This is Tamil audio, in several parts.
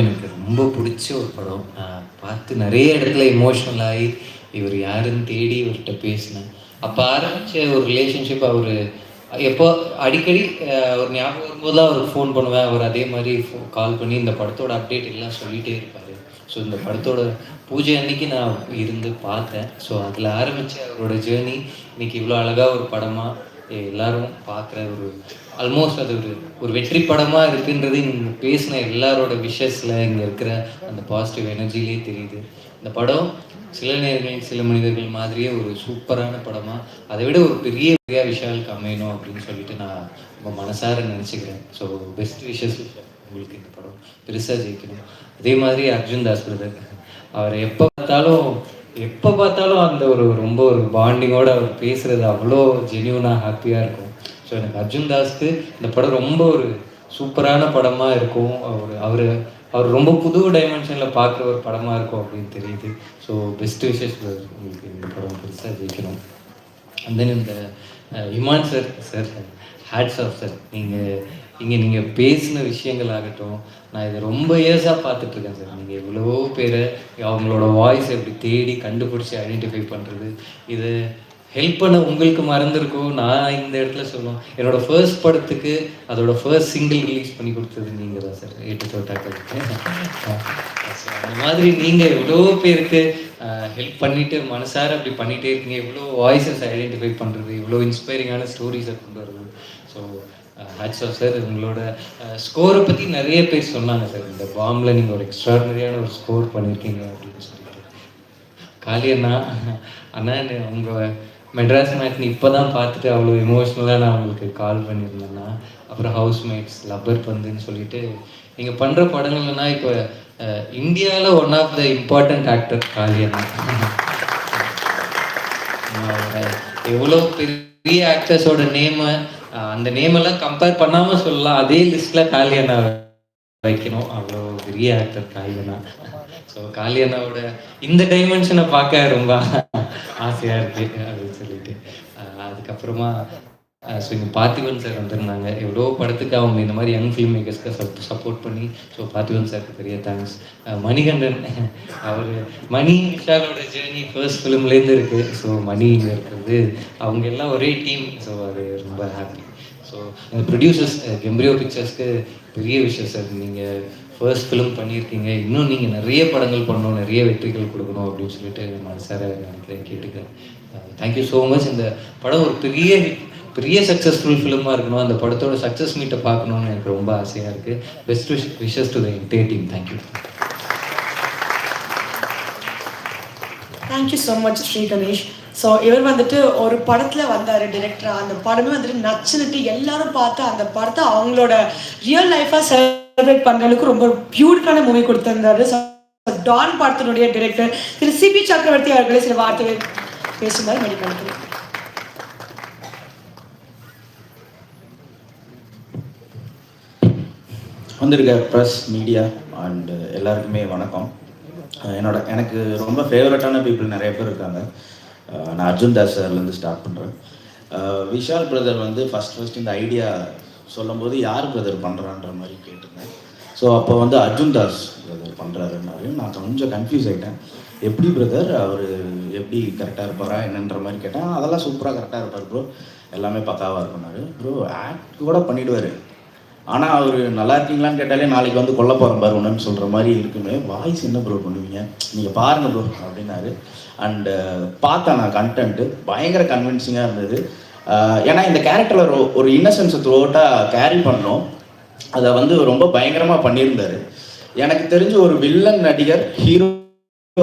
எனக்கு ரொம்ப பிடிச்ச ஒரு படம். நான் பார்த்து நிறைய இடத்துல எமோஷ்னல் ஆகி இவர் யாருன்னு தேடி இவர்கிட்ட பேசினேன். அப்போ ஆரம்பித்த ஒரு ரிலேஷன்ஷிப் அவர் எப்போ அடிக்கடி ஒரு ஞாபகம் வரும்போது தான் அவருக்கு ஃபோன் பண்ணுவேன். அவர் அதே மாதிரி கால் பண்ணி இந்த படத்தோட அப்டேட் எல்லாம் சொல்லிகிட்டே இருப்பார். ஸோ இந்த படத்தோட பூஜை அன்னைக்கு நான் இருந்து பார்த்தேன். ஸோ அதில் ஆரம்பித்த அவரோட ஜேர்னி இன்னைக்கு இவ்வளோ அழகாக ஒரு படமாக எல்லாரும் பார்க்குற ஒரு ஆல்மோஸ்ட் அது ஒரு ஒரு வெற்றி படமாக இருக்குன்றது இங்கே பேசின எல்லாரோட விஷஸில் இங்கே இருக்கிற அந்த பாசிட்டிவ் எனர்ஜிலே தெரியுது. இந்த படம் சில நேர்கள் சில மனிதர்கள் மாதிரியே ஒரு சூப்பரான படமாக அதை விட ஒரு பெரிய பெரிய விஷயாலுக்கு அமையணும் அப்படின்னு சொல்லிட்டு நான் ரொம்ப மனசார நினச்சிக்கிறேன். ஸோ பெஸ்ட் விஷஸ் உங்களுக்கு இந்த படம் பெருசாக ஜெயிக்கணும். அதே மாதிரி அர்ஜுன் தாஸ் பிரதர் அவர் எப்போ பார்த்தாலும் எப்போ பார்த்தாலும் அந்த ஒரு ரொம்ப ஒரு பாண்டிங்கோட அவர் பேசுகிறது அவ்வளோ ஜென்யூனாக ஹாப்பியாக இருக்கும். ஸோ எனக்கு அர்ஜுன் தாஸ்க்கு இந்த படம் ரொம்ப ஒரு சூப்பரான படமாக இருக்கும். அவர் அவர் அவர் ரொம்ப புது டைமென்ஷனில் பார்க்குற ஒரு படமாக இருக்கும் அப்படின்னு தெரியுது. ஸோ பெஸ்ட் விஷஸ் உங்களுக்கு இந்த படம் பெருசாக ஜெயிக்கணும். அண்ட் தென் இந்த Imman sir sir hats off sir நீங்கள் இங்கே நீங்கள் பேசின விஷயங்கள் ஆகட்டும் நான் இதை ரொம்ப இயர்ஸாக பார்த்துட்ருக்கேன் சார். நீங்கள் எவ்வளவோ பேரை அவங்களோட வாய்ஸ் எப்படி தேடி கண்டுபிடிச்சி ஐடென்டிஃபை பண்ணுறது இது ஹெல்ப் பண்ண உங்களுக்கு மறந்துருக்கும் நான் இந்த இடத்துல சொல்லணும். என்னோடய ஃபர்ஸ்ட் படத்துக்கு அதோட ஃபர்ஸ்ட் சிங்கிள் ரிலீஸ் பண்ணி கொடுத்தது நீங்கள் தான் சார் எட்டு தோட்டாக்கள் அந்த மாதிரி நீங்கள் எவ்வளோ பேருக்கு ஹெல்ப் பண்ணிட்டு மனசார அப்படி பண்ணிட்டே இருக்கீங்க. எவ்வளோ வாய்ஸஸ் ஐடென்டிஃபை பண்ணுறது இவ்வளோ இன்ஸ்பைரிங்கான ஸ்டோரிஸை கொண்டு வருது ஸோ ஹேட்ஸ் ஆஃப் சார் உங்களோட ஸ்கோரை பற்றி நிறைய பேர் சொன்னாங்க சார் இந்த பாம்பில் நீங்கள் ஒரு எக்ஸ்ட்ராடனரியான ஒரு ஸ்கோர் பண்ணியிருக்கீங்க அப்படின்னு சொல்லிட்டு. காலி அண்ணா அண்ணா உங்கள் மெட்ராஸ் மேட்னி இப்போ தான் பார்த்துட்டு அவ்வளோ எமோஷ்னலாக நான் உங்களுக்கு கால் பண்ணியிருந்தேன்னா அப்புறம் ஹவுஸ் மேட்ஸ் லப்பர் பந்துன்னு சொல்லிட்டு நீங்கள் பண்ணுற படங்கள்னா இப்போ இந்தியாவில் one of the important actor காலி அண்ணா. எவ்வளோ பெரிய ஆக்டர்ஸோட நேமை அந்த நேம் எல்லாம் கம்பேர் பண்ணாம சொல்லலாம். அதே லிஸ்ட்ல காளியண்ணா வைக்கணும். அவ்வளோ பெரிய ஆக்டர் காளியண்ணா ஸோ காளியண்ணாவோட இந்த டைமென்ஷனை பார்க்க ரொம்ப ஆசையா இருக்கு அப்படின்னு சொல்லிட்டு. அதுக்கப்புறமா ஸோ இங்கே பார்த்திபன் சார் வந்திருந்தாங்க. எவ்வளோ படத்துக்கு அவங்க இந்த மாதிரி யங் ஃபிலிம் மேக்கர்ஸ்க்கு சப் சப்போர்ட் பண்ணி ஸோ பார்த்திபன் சாருக்கு பெரிய தேங்க்ஸ் மணிகண்டன் அவர் மணி விஷாலோட ஜேர்னி ஃபர்ஸ்ட் ஃபிலிம்லேருந்து இருக்குது ஸோ மணி இங்கே இருக்கிறது. அவங்க எல்லாம் ஒரே டீம் ஸோ அது ரொம்ப ஹாப்பி ஸோ இந்த ப்ரொடியூசர்ஸ் கெம்ப்ரியோ பிக்சர்ஸ்க்கு பெரிய விஷயம் சார் நீங்கள் ஃபர்ஸ்ட் ஃபிலிம் பண்ணியிருக்கீங்க. இன்னும் நீங்கள் நிறைய படங்கள் பண்ணணும் நிறைய வெற்றிகள் கொடுக்கணும் அப்படின்னு சொல்லிட்டு மனசார நான் கேட்டுக்கிறேன். தேங்க்யூ ஸோ மச் இந்த படம் ஒரு பெரிய பெரிய சக்ஸஸ்ஃபுல் ஃபிலிமாக இருக்கணும். அந்த படத்தோட சக்ஸஸ் மீட்டை பார்க்கணுன்னு எனக்கு ரொம்ப ஆசையாக இருக்குது best wish wishes to the entire team thank you thank you so much Shri Ganesh so இவர் வந்துட்டு ஒரு படத்தில் வந்தார் டிரெக்டராக அந்த படமே வந்துட்டு நச்சுனுட்டு எல்லாரும் பார்த்து அந்த படத்தை அவங்களோட ரியல் லைஃபாக செலிப்ரேட் பண்ணுறதுக்கு ரொம்ப பியூட்டிஃபுல்லான மூவி கொடுத்துருந்தாரு. ஸோ டான் படத்தினுடைய டிரெக்டர் திரு சிபி சக்கரவர்த்தி அவர்களே சில வார்த்தைகள் பேசுமாறு மடிக்கணிக்கிறேன் வந்திருக்க ப்ரெஸ் மீடியா அண்ட் எல்லாருக்குமே வணக்கம். என்னோட எனக்கு ரொம்ப ஃபேவரட்டான பீப்புள் நிறைய பேர் இருக்காங்க. நான் அர்ஜுன் தாஸ் சார்லேருந்து ஸ்டார்ட் பண்ணுறேன் விஷால் பிரதர் வந்து ஃபஸ்ட் ஃபஸ்ட் இந்த ஐடியா சொல்லும்போது யார் பிரதர் பண்ணுறான்ற மாதிரி கேட்டிருந்தேன். ஸோ அப்போ வந்து அர்ஜுன் தாஸ் பிரதர் பண்ணுறாருன்னாரு நான் கொஞ்சம் கன்ஃபியூஸ் ஆகிட்டேன் எப்படி பிரதர் அவர் எப்படி கரெக்டாக இருப்பாரா? என்னன்ற மாதிரி கேட்டேன். அதெல்லாம் சூப்பராக கரெக்டாக இருப்பார் ப்ரோ எல்லாமே பக்காவாக இருக்கும்னாரு ப்ரோ ஆக்ட் கூட பண்ணிடுவார். ஆனால் அவர் நல்லா இருக்கீங்களான்னு கேட்டாலே நாளைக்கு வந்து கொல்ல போகிறேன் பாரு ஒன்றுன்னு சொல்கிற மாதிரி இருக்குமே. வாய்ஸ் என்ன ப்ரோ பண்ணுவீங்க? நீங்கள் பாருங்கள் ப்ரோ அப்படின்னாரு. அண்டு பார்த்தேன் நான் கண்டென்ட்டு பயங்கர கன்வின்சிங்காக இருந்தது. ஏன்னா இந்த கேரக்டரில் ஒரு ஒரு இன்னசென்ஸை த்ரூ அவுட்டாக கேரி பண்ணோம். அதை வந்து ரொம்ப பயங்கரமாக பண்ணியிருந்தாரு. எனக்கு தெரிஞ்ச ஒரு வில்லன் நடிகர் ஹீரோ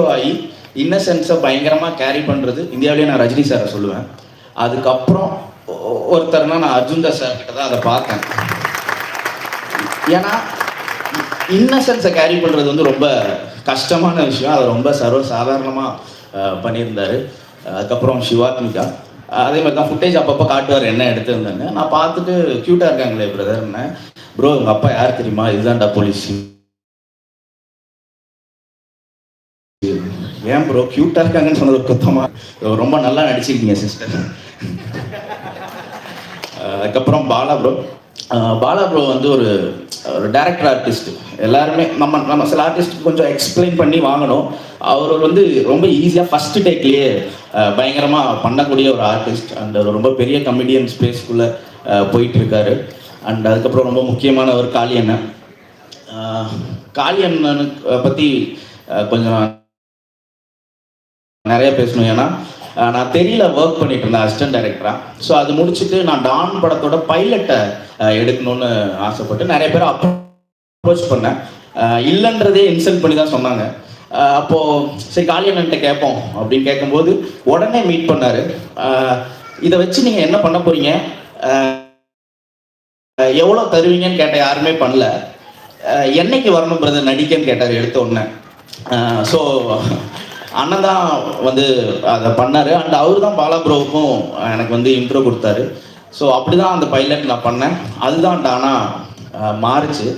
ஆகி இன்னசென்ஸை பயங்கரமாக கேரி பண்ணுறது இந்தியாவிலேயே நான் ரஜினி சாரை சொல்லுவேன். அதுக்கப்புறம் ஒ- ஒருத்தர்னா நான் அர்ஜுன் தாஸ் சார் கிட்ட தான் அதை பார்த்தேன். ஏன்னா இன்னசென்ஸை கேரி பண்ணுறது வந்து ரொம்ப கஷ்டமான விஷயம். அதை ரொம்ப சர்வ சாதாரணமாக பண்ணியிருந்தார். அதுக்கப்புறம் சிவாத்மிகா அதே மாதிரி தான் ஃபுட்டேஜ் அப்பப்போ காட்டுவார் என்ன எடுத்திருந்தேன்னு. நான் பார்த்துட்டு க்யூட்டாக இருக்காங்களே பிரதர்னு ப்ரோ உங்கள் அப்பா யார் தெரியுமா? இதுதான்டா போலீஸ் ஏன் ப்ரோ க்யூட்டாக இருக்காங்கன்னு சொன்னது குத்தமா? ரொம்ப நல்லா நடிச்சிருக்கீங்க சிஸ்டர் அதுக்கப்புறம் பாலா ப்ரோ பாலா ப்ரோ வந்து ஒரு ஒரு டேரக்டர் ஆர்டிஸ்ட் எல்லாருமே நம்ம நம்ம சில ஆர்டிஸ்ட் கொஞ்சம் எக்ஸ்பிளைன் பண்ணி வாங்கணும். அவர் வந்து ரொம்ப ஈஸியாக ஃபஸ்ட்டு டேக்லேயே பயங்கரமாக பண்ணக்கூடிய ஒரு ஆர்டிஸ்ட் அண்ட் அவர் ரொம்ப பெரிய கமெடியன் ஸ்பேஸ்க்குள்ளே போயிட்டு இருக்காரு அண்ட் அதுக்கப்புறம் ரொம்ப முக்கியமான ஒரு காளி அண்ணன். காளி அண்ணனுக்கு பற்றி கொஞ்சம் நிறைய பேசணும். ஏன்னா நான் தெரியல ஒர்க் பண்ணிட்டு இருந்தேன் அசிஸ்டன்ட் டைரக்டராக ஸோ அது முடிச்சுட்டு நான் டான் படத்தோட பைலட்டை எடுக்கணும்னு ஆசைப்பட்டு நிறைய பேர் அப்ரோச் பண்ணேன். இல்லைன்றதே இன்சல்ட் பண்ணி தான் சொன்னாங்க. அப்போது அப்போ சரி காளியண்ணன்ட்ட கேட்போம் அப்படின்னு கேட்கும்போது உடனே மீட் பண்ணாரு. இதை வச்சு நீங்கள் என்ன பண்ண போறீங்க? எவ்வளோ தருவீங்கன்னு கேட்ட யாருமே பண்ணல. என்னைக்கு வரணும் பிரதர் நடிக்கன்னு கேட்டார் எடுத்த உடனே. ஸோ அண்ணன் தான் வந்து அதை பண்ணார். அண்ட் அவர் தான் பாலா ப்ரோவுக்கும் எனக்கு வந்து இன்ட்ரோ கொடுத்தாரு. ஸோ அப்படி தான் அந்த பைலட் நான் பண்ணேன். அதுதான் டானா மாறுச்சு.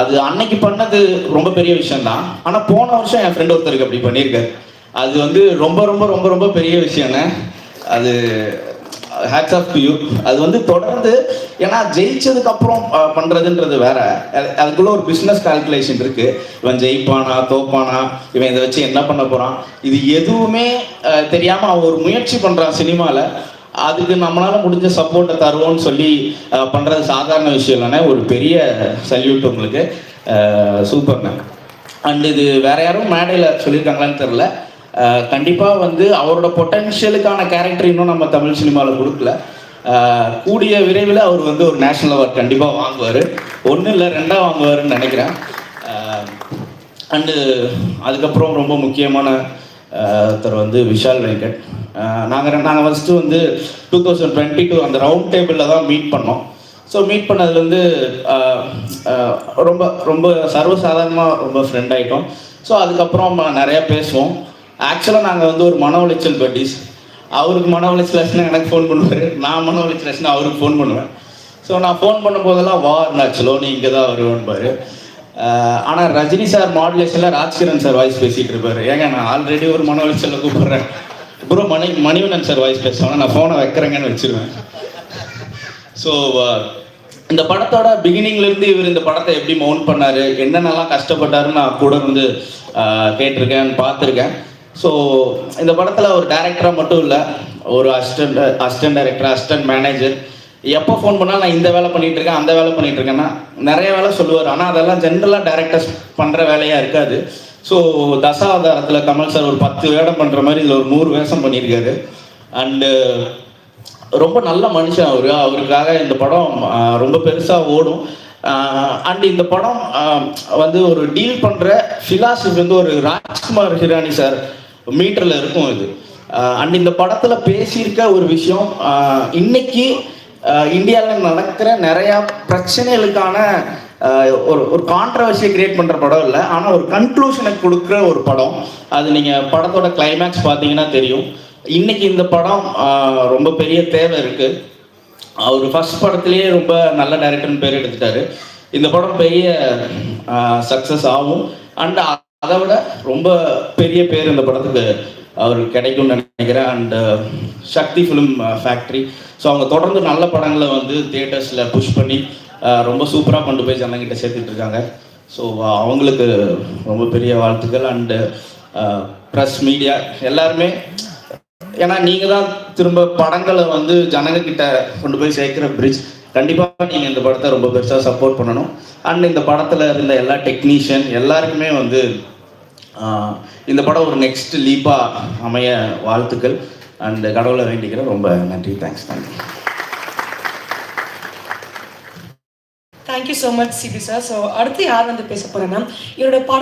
அது அன்னைக்கு பண்ணது ரொம்ப பெரிய விஷயம்தான். ஆனால் போன வருஷம் என் ஃப்ரெண்ட் ஒருத்தருக்கு அப்படி பண்ணியிருக்காரு. அது வந்து ரொம்ப ரொம்ப ரொம்ப ரொம்ப பெரிய விஷயம்ண்ணே அது ஹேட்ஸ் ஆஃப் யூ அது வந்து தொடர்ந்து ஏன்னா ஜெயிச்சதுக்கு அப்புறம் பண்றதுன்றது வேற. அதுக்குள்ள ஒரு பிசினஸ் கால்குலேஷன் இருக்கு. இவன் ஜெயிப்பானா தோப்பானா இவன் இதை வச்சு என்ன பண்ண போறான்? இது எதுவுமே தெரியாம அவன் ஒரு முயற்சி பண்றான் சினிமால. அதுக்கு நம்மளால முடிஞ்ச சப்போர்ட்டை தருவோம்னு சொல்லி பண்றது சாதாரண விஷயம் இல்லைன்னா ஒரு பெரிய சல்யூட் உங்களுக்கு. சூப்பர்ண்ணே அண்ட் இது வேற யாரும் மேடையில் சொல்லியிருக்காங்களான்னு தெரில கண்டிப்பாக வந்து அவரோட பொட்டன்ஷியலுக்கான கேரக்டர் இன்னும் நம்ம தமிழ் சினிமாவில் கொடுக்கல. கூடிய விரைவில் அவர் வந்து ஒரு நேஷனல் அவார்ட் கண்டிப்பாக வாங்குவார். ஒன்றும் இல்லை ரெண்டாக வாங்குவாருன்னு நினைக்கிறேன். அண்டு அதுக்கப்புறம் ரொம்ப முக்கியமான ஒருத்தர் வந்து விஷால் வெங்கட் நாங்கள் நாங்கள் ஃபஸ்ட்டு வந்து டூ தௌசண்ட் டுவெண்ட்டி டூ அந்த ரவுண்ட் டேபிளில் தான் மீட் பண்ணோம். ஸோ மீட் பண்ணதுலேருந்து ரொம்ப ரொம்ப சர்வசாதாரணமாக ரொம்ப ஃப்ரெண்ட் ஆகிட்டோம் ஸோ அதுக்கப்புறம் நிறையா பேசுவோம். ஆக்சுவலாக நாங்கள் வந்து ஒரு மன உளைச்சல் பட்டிஸ் அவருக்கு மன உளைச்சல் ஆச்சுன்னா எனக்கு ஃபோன் பண்ணுவார். நான் மன உளைச்சல் ஆச்சுன்னா அவருக்கு ஃபோன் பண்ணுவேன். ஸோ நான் ஃபோன் பண்ணும்போதெல்லாம் வா அருணாச்சலோ நீ இங்கே தான் வருவேன்பாரு ஆனால் ரஜினி சார் மாடுலேஷனில் ராஜ்கிரண் சார் வாய்ஸ் பேசிகிட்டு இருப்பார். ஏங்க நான் ஆல்ரெடி ஒரு மன உளைச்சலில் கூப்பிட்றேன். Bro Mani Manivannan sir voice பேசுவாங்க. நான் ஃபோனை வைக்கிறேங்கன்னு வச்சிருவேன். ஸோ இந்த படத்தோட பிகினிங்லேருந்து இவர் இந்த படத்தை எப்படி மவுண்ட் பண்ணார் என்னென்னலாம் கஷ்டப்பட்டாருன்னு நான் கூட வந்து கேட்டிருக்கேன் பார்த்துருக்கேன். ஸோ இந்த படத்தில் ஒரு டேரக்டராக மட்டும் இல்லை ஒரு assistant assistant director assistant manager எப்போ ஃபோன் பண்ணாலும் நான் இந்த வேலை பண்ணிட்டு இருக்கேன் அந்த வேலை பண்ணிட்டு இருக்கேன்னா நிறைய வேலை சொல்லுவார். ஆனால் அதெல்லாம் ஜென்ரலாக டேரக்டர்ஸ் பண்ணுற வேலையாக இருக்காது. ஸோ தசாவதாரத்தில் கமல் சார் ஒரு பத்து வேடம் பண்ணுற மாதிரி இதில் ஒரு நூறு வேஷம் பண்ணியிருக்காரு. அண்டு ரொம்ப நல்ல மனுஷன் அவர். அவருக்காக இந்த படம் ரொம்ப பெருசாக ஓடும். அண்ட் இந்த படம் வந்து ஒரு டீல் பண்ணுற ஃபிலாசபி வந்து ஒரு ராஜ்குமார் ஹிரானி சார் மீட்டரில் இருக்கும் இது. அண்ட் இந்த படத்தில் பேசியிருக்க ஒரு விஷயம் இன்னைக்கு இந்தியாவில் நடக்கிற நிறையா பிரச்சனைகளுக்கான ஒரு ஒரு கான்ட்ரவர்சியை கிரியேட் பண்ணுற படம் இல்லை. ஆனால் ஒரு கன்க்ளூஷனை கொடுக்குற ஒரு படம். அது நீங்கள் படத்தோட கிளைமேக்ஸ் பார்த்தீங்கன்னா தெரியும். இன்னைக்கு இந்த படம் ரொம்ப பெரிய தேவை இருக்கு. அவர் ஃபர்ஸ்ட் படத்துலேயே ரொம்ப நல்ல டைரக்டர்னு பேர் எடுத்துட்டாரு. இந்த படம் பெரிய சக்ஸஸ் ஆகும். அண்ட் அதை விட ரொம்ப பெரிய பேர் இந்த படத்துக்கு அவருக்கு கிடைக்கும்னு நினைக்கிறேன். And Sakthi film factory so அவங்க தொடர்ந்து நல்ல படங்களை வந்து தியேட்டர்ஸில் புஷ் பண்ணி uh, ரொம்ப சூப்பராக கொண்டு போய் ஜனங்கிட்ட சேர்த்துட்டு இருக்காங்க ஸோ uh, அவங்களுக்கு ரொம்ப பெரிய வாழ்த்துக்கள். அண்டு ப்ரெஸ் மீடியா எல்லாருமே ஏன்னா நீங்கள் தான் திரும்ப படங்களை வந்து ஜனங்க கிட்ட கொண்டு போய் சேர்க்குற பிரிட்ஜ் கண்டிப்பாக நீங்கள் இந்த படத்தை ரொம்ப பெருசாக சப்போர்ட் பண்ணணும். அண்ட் இந்த படத்தில் இருந்த எல்லா டெக்னீஷியன் எல்லாருக்குமே வந்து இந்த படம் ஒரு நெக்ஸ்ட் லீப்பாக அமைய வாழ்த்துக்கள். அண்ட் கடவுளை வேண்டிக்கிறேன். ரொம்ப நன்றி. Thanks thank you thank you so much Sibi sir so அடுத்து யார் வந்து பேச போகிறேன்னா இவரோட படம்